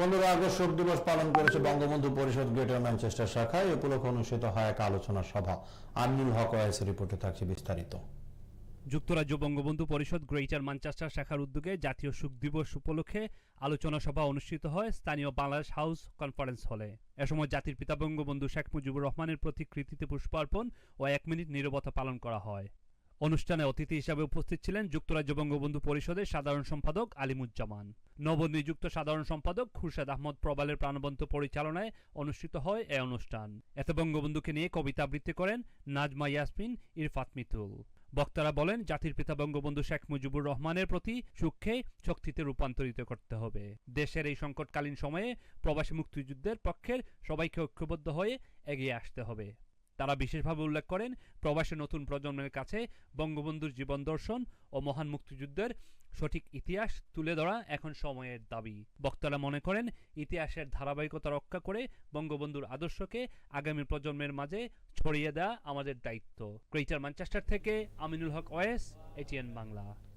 পনেরো আগস্ট শোক দিবস পালন করেছে বঙ্গবন্ধু পরিষদ গ্রেটার ম্যানচেস্টার শাখায় এ উপলক্ষে অনুষ্ঠিত হয় এক আলোচনা সভা। আমিনুল হক ওয়াইসের রিপোর্টে থাকছে বিস্তারিত। যুক্তরাজ্য বঙ্গবন্ধু পরিষদ গ্রেটার ম্যানচেস্টার শাখার উদ্যোগে জাতীয় শোক দিবস উপলক্ষে আলোচনা সভা অনুষ্ঠিত হয় স্থানীয় বাংলাদেশ হাউস কনফারেন্স হলে। এ সময় জাতির পিতা বঙ্গবন্ধু শেখ মুজিবুর রহমানের প্রতি কৃতিতে পুষ্পার্পণ ও এক মিনিট নীরবতা পালন করা হয়। অনুষ্ঠানে অতিথি হিসাবে উপস্থিত ছিলেন যুক্তরাজ্য বঙ্গবন্ধু পরিষদের সাধারণ সম্পাদক আলিমুজ্জামান। নবনিযুক্ত সাধারণ সম্পাদক খুরশেদ আহমদ প্রবালের প্রাণবন্ত পরিচালনায় অনুষ্ঠিত হয় এ অনুষ্ঠান। এতে বঙ্গবন্ধুকে নিয়ে কবিতা আবৃত্তি করেন নাজমা ইয়াসমিন, ইরফাত মিতুল। বক্তারা বলেন, জাতির পিতা বঙ্গবন্ধু শেখ মুজিবুর রহমানের প্রতি সুখে, শক্তিতে রূপান্তরিত করতে হবে। দেশের এই সংকটকালীন সময়ে প্রবাসী মুক্তিযুদ্ধের পক্ষের সবাইকে ঐক্যবদ্ধ হয়ে এগিয়ে আসতে হবে। তারা বিশেষভাবে উল্লেখ করেন, প্রবাসী নতুন প্রজন্মের কাছে বঙ্গবন্ধুর জীবন দর্শন ও মহান মুক্তিযুদ্ধের সঠিক ইতিহাস তুলে ধরা এখন সময়ের দাবি। বক্তারা মনে করেন, ইতিহাসের ধারাবাহিকতা রক্ষা করে বঙ্গবন্ধুর আদর্শকে আগামী প্রজন্মের মাঝে ছড়িয়ে দেওয়া আমাদের দায়িত্ব। গ্রেটার ম্যানচেস্টার থেকে আমিনুল হক, ওয়েস, এটিএন বাংলা।